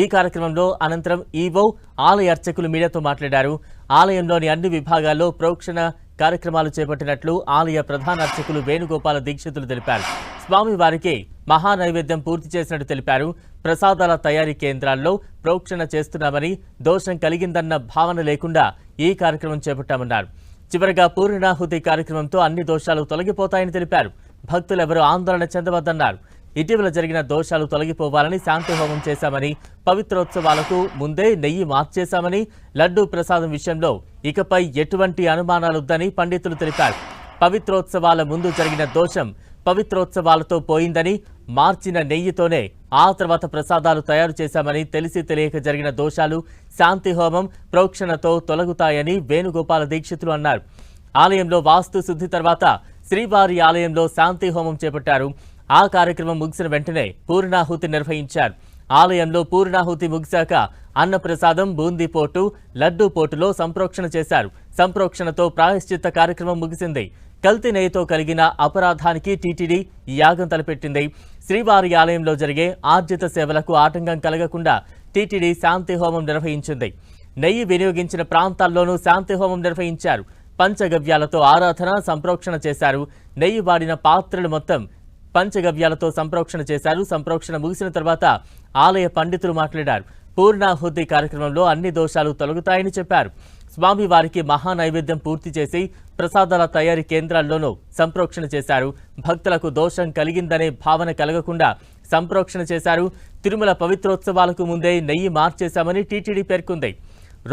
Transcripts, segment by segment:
ఈ కార్యక్రమంలో అనంతరం ఈవో ఆలయ అర్చకులు మీడియాతో మాట్లాడారు. ఆలయంలోని అన్ని విభాగాల్లో ప్రోక్షణ కార్యక్రమాలు చేపట్టినట్లు ఆలయ ప్రధాన అర్చకులు వేణుగోపాల దీక్షితులు తెలిపారు. స్వామివారికి మహా నైవేద్యం పూర్తి చేసినట్టు తెలిపారు. ప్రసాదాల తయారీ కేంద్రాల్లో ప్రోక్షణ చేస్తున్నామని దోషం కలిగిందన్న భావన లేకుండా ఈ కార్యక్రమం చేపట్టామన్నారు. చివరగా పూర్ణాహుతి కార్యక్రమంతో అన్ని దోషాలు తొలగిపోతాయని తెలిపారు. భక్తులెవరూ ఆందోళన చెందవద్దన్నారు. ఇటీవల జరిగిన దోషాలు తొలగిపోవాలని శాంతి హోమం చేశామని పవిత్రోత్సవాలకు ముందే నెయ్యి మార్చేశామని లడ్డూ ప్రసాదం విషయంలో ఇకపై ఎటువంటి అనుమానాలొద్దని పండితులు తెలిపారు. పవిత్రోత్సవాల ముందు జరిగిన దోషం పవిత్రోత్సవాలతో పోయిందని మార్చిన నెయ్యితోనే ఆ తర్వాత ప్రసాదాలు తయారు చేశామని తెలిసి తెలియక జరిగిన దోషాలు శాంతి హోమం ప్రోక్షణతో తొలగుతాయని వేణుగోపాల దీక్షితులు అన్నారు. ఆలయంలో వాస్తు శుద్ధి తర్వాత శ్రీవారి ఆలయంలో శాంతి హోమం చేపట్టారు. ఆ కార్యక్రమం ముగిసిన వెంటనే పూర్ణాహుతి నిర్వహించారు. ఆలయంలో పూర్ణాహుతి ముగిశాక అన్నప్రసాదం బూందీ పోటు లడ్డూ పోటులో సంప్రోక్షణ చేశారు. సంప్రోక్షణతో ప్రాయశ్చిత్త కార్యక్రమం ముగిసింది. కల్తీ నెయ్యితో కలిగిన అపరాధానికి టీటీడీ యాగం తలపెట్టింది. శ్రీవారి ఆలయంలో జరిగే ఆర్జిత సేవలకు ఆటంకం కలగకుండా టీటీడీ శాంతి హోమం నిర్వహించింది. నెయ్యి వినియోగించిన ప్రాంతాల్లోనూ శాంతి హోమం నిర్వహించారు. పంచగవ్యాలతో ఆరాధన సంప్రోక్షణ చేశారు. నెయ్యి వాడిన పాత్రలు మొత్తం పంచగవ్యాలతో సంప్రోక్షణ చేశారు. సంప్రోక్షణ ముగిసిన తర్వాత ఆలయ పండితులు మాట్లాడారు. పూర్ణాహుతి కార్యక్రమంలో అన్ని దోషాలు తొలగుతాయని చెప్పారు. స్వామివారికి మహా నైవేద్యం పూర్తి చేసి ప్రసాదాల తయారీ కేంద్రాల్లోనూ సంప్రోక్షణ చేశారు. భక్తులకు దోషం కలిగిందనే భావన కలగకుండా సంప్రోక్షణ చేశారు. తిరుమల పవిత్రోత్సవాలకు ముందే నెయ్యి మార్చేశామని టీటీడీ పేర్కొంది.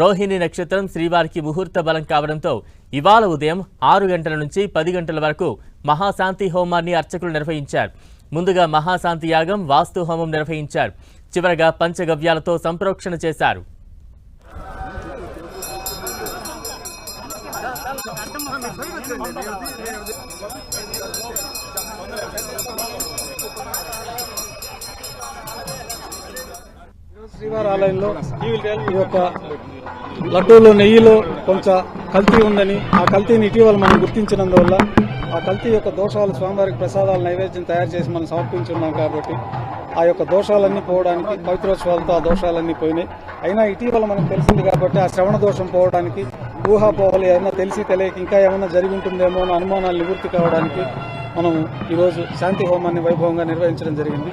రోహిణి నక్షత్రం శ్రీవారికి ముహూర్త బలం కావడంతో ఇవాళ ఉదయం ఆరు గంటల నుంచి పది గంటల వరకు మహాశాంతి హోమాన్ని అర్చకులు నిర్వహించారు. ముందుగా మహాశాంతి యాగం వాస్తు హోమం నిర్వహించారు. చివరగా పంచగవ్యాలతో సంప్రోక్షణ చేశారు. శ్రీవారి ఆలయంలో ఈ యొక్క లడ్డూలో నెయ్యిలో కొంచెం కల్తీ ఉందని ఆ కల్తీని ఇటీవల మనం గుర్తించినందువల్ల ఆ కల్తీ యొక్క దోషాలు స్వామివారికి ప్రసాదాలు నైవేద్యం తయారు చేసి మనం సమర్పించున్నాం కాబట్టి ఆ యొక్క దోషాలన్నీ పోవడానికి పవిత్రోత్సవాలతో ఆ దోషాలన్నీ పోయినాయి. అయినా ఇటీవల మనకు తెలిసింది కాబట్టి ఆ శ్రవణ దోషం పోవడానికి ఊహాపోహలు ఏమైనా తెలిసి తెలియక ఇంకా ఏమైనా జరిగి ఉంటుందేమో అన్న అనుమానాలు నివృత్తి కావడానికి మనం ఈరోజు శాంతి హోమాన్ని వైభవంగా నిర్వహించడం జరిగింది.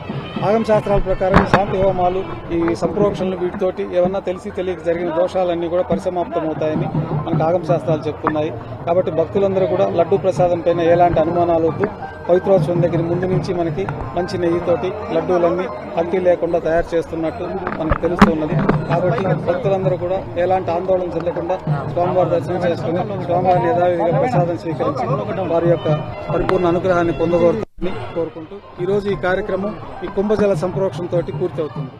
ఆగమ శాస్త్రాల ప్రకారం శాంతి హోమాలు ఈ సంప్రోక్షణలు వీటితోటి ఏమన్నా తెలిసి తెలియక జరిగిన దోషాలన్నీ కూడా పరిసమాప్తమవుతాయని మనకు ఆగమ శాస్త్రాలు చెప్తున్నాయి. కాబట్టి భక్తులందరూ కూడా లడ్డూ ప్రసాదం పైన ఎలాంటి అనుమానాలు వద్దు. పవిత్రోత్సవం దగ్గర ముందు నుంచి మనకి మంచి నెయ్యితోటి లడ్డూలన్నీ కల్తీ లేకుండా తయారు చేస్తున్నట్టు మనకు తెలుస్తున్నది. కాబట్టి భక్తులందరూ కూడా ఎలాంటి ఆందోళన చెందకుండా స్వామివారి దర్శనం చేసుకుని స్వామివారిని యథావిధిగా ప్రసాదం స్వీకరించి వారి యొక్క పరిపూర్ణ అనుగ్రహాన్ని పొందగోరుతుందని కోరుకుంటూ ఈ రోజు ఈ కార్యక్రమం ఈ కుంభజల సంప్రోక్షణ తోటి పూర్తి అవుతుంది